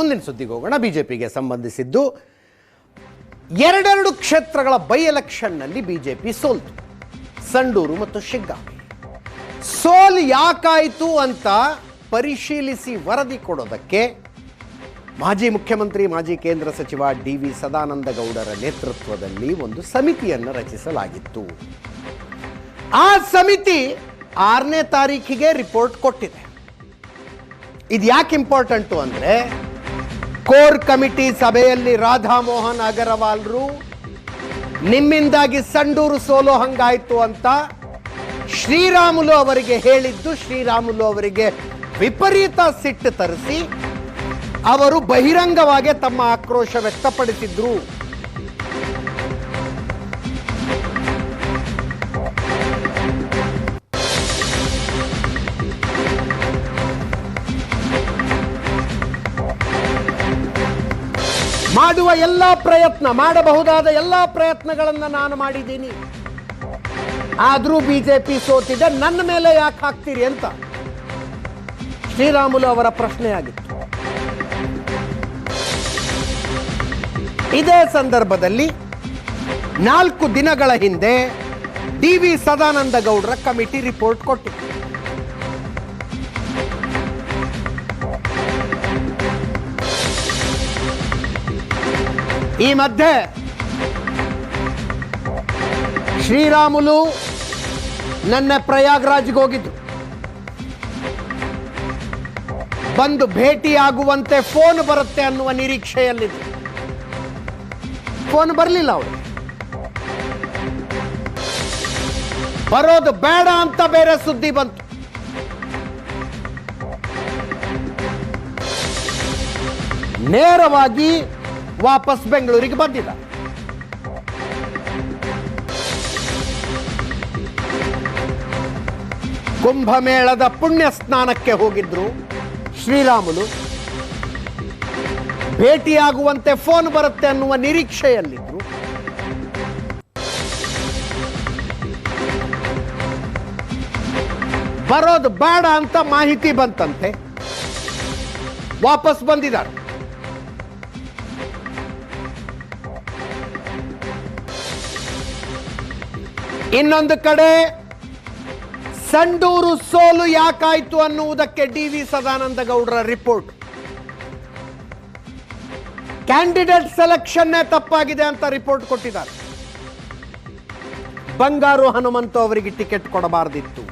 ಮುಂದಿನ ಸುದ್ದಿಗೆ ಹೋಗೋಣ. ಬಿಜೆಪಿಗೆ ಸಂಬಂಧಿಸಿದ್ದು, ಎರಡೆರಡು ಕ್ಷೇತ್ರಗಳ ಬೈ ಎಲೆಕ್ಷನ್ನಲ್ಲಿ ಬಿಜೆಪಿ ಸೋಲ್ತು. ಸಂಡೂರು ಮತ್ತು ಶಿಗ್ಗಾಂವಿ. ಸೋಲ್ ಯಾಕಾಯಿತು ಅಂತ ಪರಿಶೀಲಿಸಿ ವರದಿ ಕೊಡೋದಕ್ಕೆ ಮಾಜಿ ಮುಖ್ಯಮಂತ್ರಿ, ಮಾಜಿ ಕೇಂದ್ರ ಸಚಿವ ಡಿ ವಿ ಸದಾನಂದ ಗೌಡರ ನೇತೃತ್ವದಲ್ಲಿ ಒಂದು ಸಮಿತಿಯನ್ನು ರಚಿಸಲಾಗಿತ್ತು. ಆ ಸಮಿತಿ ಆರನೇ ತಾರೀಖಿಗೆ ರಿಪೋರ್ಟ್ ಕೊಟ್ಟಿದೆ. ಇದು ಯಾಕೆ ಇಂಪಾರ್ಟೆಂಟು ಅಂದರೆ ಕೋರ್ ಕಮಿಟಿ ಸಭೆಯಲ್ಲಿ ರಾಧಾ ಮೋಹನ್ ಅಗರವಾಲ್ರು, ನಿಮ್ಮಿಂದಾಗಿ ಸಂಡೂರು ಸೋಲೋ ಹಂಗಾಯ್ತು ಅಂತ ಶ್ರೀರಾಮುಲು ಅವರಿಗೆ ಹೇಳಿದ್ದು, ಶ್ರೀರಾಮುಲು ಅವರಿಗೆ ವಿಪರೀತ ಸಿಟ್ಟು ತರಿಸಿ ಅವರು ಬಹಿರಂಗವಾಗಿ ತಮ್ಮ ಆಕ್ರೋಶ ವ್ಯಕ್ತಪಡಿಸಿದ್ರು. ಮಾಡುವ ಎಲ್ಲ ಪ್ರಯತ್ನ, ಮಾಡಬಹುದಾದ ಎಲ್ಲ ಪ್ರಯತ್ನಗಳನ್ನು ನಾನು ಮಾಡಿದ್ದೀನಿ. ಆದರೂ ಬಿಜೆಪಿ ಸೋತಿದೆ, ನನ್ನ ಮೇಲೆ ಯಾಕೆ ಹಾಕ್ತೀರಿ ಅಂತ. ಶ್ರೀರಾಮುಲು ಅವರ ಪ್ರಶ್ನೆಯಾಗಿತ್ತು ಇದೇ ಸಂದರ್ಭದಲ್ಲಿ ನಾಲ್ಕು ದಿನಗಳ ಹಿಂದೆ ಡಿ ವಿ ಸದಾನಂದ ಗೌಡರ ಕಮಿಟಿ ರಿಪೋರ್ಟ್ ಕೊಟ್ಟಿದೆ ಈ ಮಧ್ಯೆ ಶ್ರೀರಾಮುಲು ನನ್ನ ಪ್ರಯಾಗ್ರಾಜ್ಗೆ ಹೋಗಿದ್ದು. ಬಂದು ಭೇಟಿಯಾಗುವಂತೆ ಫೋನ್ ಬರುತ್ತೆ ಅನ್ನುವ ನಿರೀಕ್ಷೆಯಲ್ಲಿದೆ ಫೋನ್ ಬರಲಿಲ್ಲ ಅವರು ಬರೋದು ಬೇಡ ಅಂತ ಬೇರೆ ಸುದ್ದಿ ಬಂತು. ನೇರವಾಗಿ ವಾಪಸ್ ಬೆಂಗಳೂರಿಗೆ ಬಂದಿದ್ದ ಕುಂಭಮೇಳದ ಪುಣ್ಯ ಸ್ನಾನಕ್ಕೆ ಹೋಗಿದ್ರು ಶ್ರೀರಾಮುಲು. ಭೇಟಿಯಾಗುವಂತೆ ಫೋನ್ ಬರುತ್ತೆ ಅನ್ನುವ ನಿರೀಕ್ಷೆಯಲ್ಲಿದ್ರು. ಬರೋದು ಬೇಡ ಅಂತ ಮಾಹಿತಿ ಬಂತಂತೆ. ವಾಪಸ್ ಬಂದಿದ್ದಾರೆ. ಇನ್ನೊಂದು ಕಡೆ, ಸಂಡೂರು ಸೋಲು ಯಾಕಾಯ್ತು ಅನ್ನುವುದಕ್ಕೆ ಡಿ ವಿ ಸದಾನಂದ ಗೌಡರ ರಿಪೋರ್ಟ್. ಕ್ಯಾಂಡಿಡೇಟ್ ಸೆಲೆಕ್ಷನ್ನೇ ತಪ್ಪಾಗಿದೆ ಅಂತ ರಿಪೋರ್ಟ್ ಕೊಟ್ಟಿದ್ದಾರೆ. ಬಂಗಾರು ಹನುಮಂತು ಅವರಿಗೆ ಟಿಕೆಟ್ ಕೊಡಬಾರದಿತ್ತು.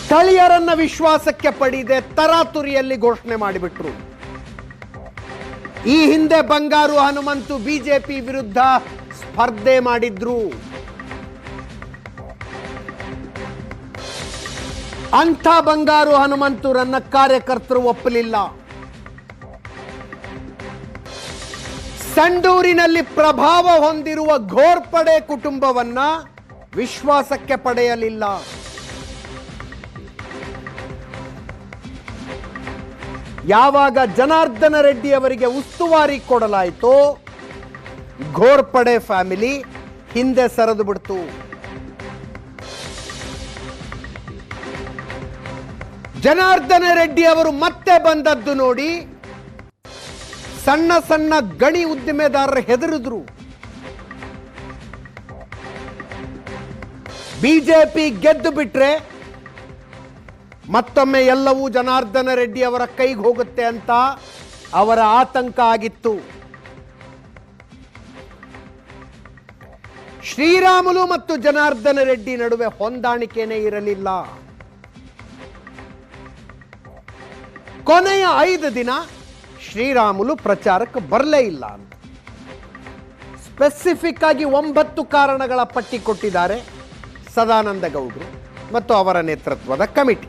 ಸ್ಥಳೀಯರನ್ನ ವಿಶ್ವಾಸಕ್ಕೆ ಪಡೆಯದೆ ತರಾತುರಿಯಲ್ಲಿ ಘೋಷಣೆ ಮಾಡಿಬಿಟ್ರು. ಈ ಹಿಂದೆ ಬಂಗಾರು ಹನುಮಂತು ಬಿಜೆಪಿ ವಿರುದ್ಧ ಸ್ಪರ್ಧೆ ಮಾಡಿದ್ರು. ಅಂಥ ಬಂಗಾರು ಹನುಮಂತುರನ್ನ ಕಾರ್ಯಕರ್ತರು ಒಪ್ಪಲಿಲ್ಲ. ಸಂಡೂರಿನಲ್ಲಿ ಪ್ರಭಾವ ಹೊಂದಿರುವ ಘೋರ್ಪಡೆ ಕುಟುಂಬವನ್ನ ವಿಶ್ವಾಸಕ್ಕೆ ಪಡೆಯಲಿಲ್ಲ. ಯಾವಾಗ ಜನಾರ್ದನ ರೆಡ್ಡಿ ಅವರಿಗೆ ಉಸ್ತುವಾರಿ ಕೊಡಲಾಯಿತೋ ಘೋರ್ಪಡೆ ಫ್ಯಾಮಿಲಿ ಹಿಂದೆ ಸರಿದು ಬಿಡ್ತು. ಜನಾರ್ದನ ರೆಡ್ಡಿ ಅವರು ಮತ್ತೆ ಬಂದದ್ದು ನೋಡಿ ಸಣ್ಣ ಸಣ್ಣ ಗಣಿ ಉದ್ದಿಮೆದಾರರು ಹೆದರಿದ್ರು. ಬಿಜೆಪಿ ಗೆದ್ದು ಬಿಟ್ರೆ ಮತ್ತೊಮ್ಮೆ ಎಲ್ಲವೂ ಜನಾರ್ದನ ರೆಡ್ಡಿ ಅವರ ಕೈಗೆ ಹೋಗುತ್ತೆ ಅಂತ ಅವರ ಆತಂಕ ಆಗಿತ್ತು. ಶ್ರೀರಾಮುಲು ಮತ್ತು ಜನಾರ್ದನ ರೆಡ್ಡಿ ನಡುವೆ ಹೊಂದಾಣಿಕೆನೇ ಇರಲಿಲ್ಲ. ಕೊನೆಯ ಐದು ದಿನ ಶ್ರೀರಾಮುಲು ಪ್ರಚಾರಕ್ಕೆ ಬರಲೇ ಇಲ್ಲ ಅಂತ. ಸ್ಪೆಸಿಫಿಕ್ ಆಗಿ ಒಂಬತ್ತು ಕಾರಣಗಳ ಪಟ್ಟಿ ಕೊಟ್ಟಿದ್ದಾರೆ ಸದಾನಂದ ಗೌಡರು ಮತ್ತು ಅವರ ನೇತೃತ್ವದ ಕಮಿಟಿ.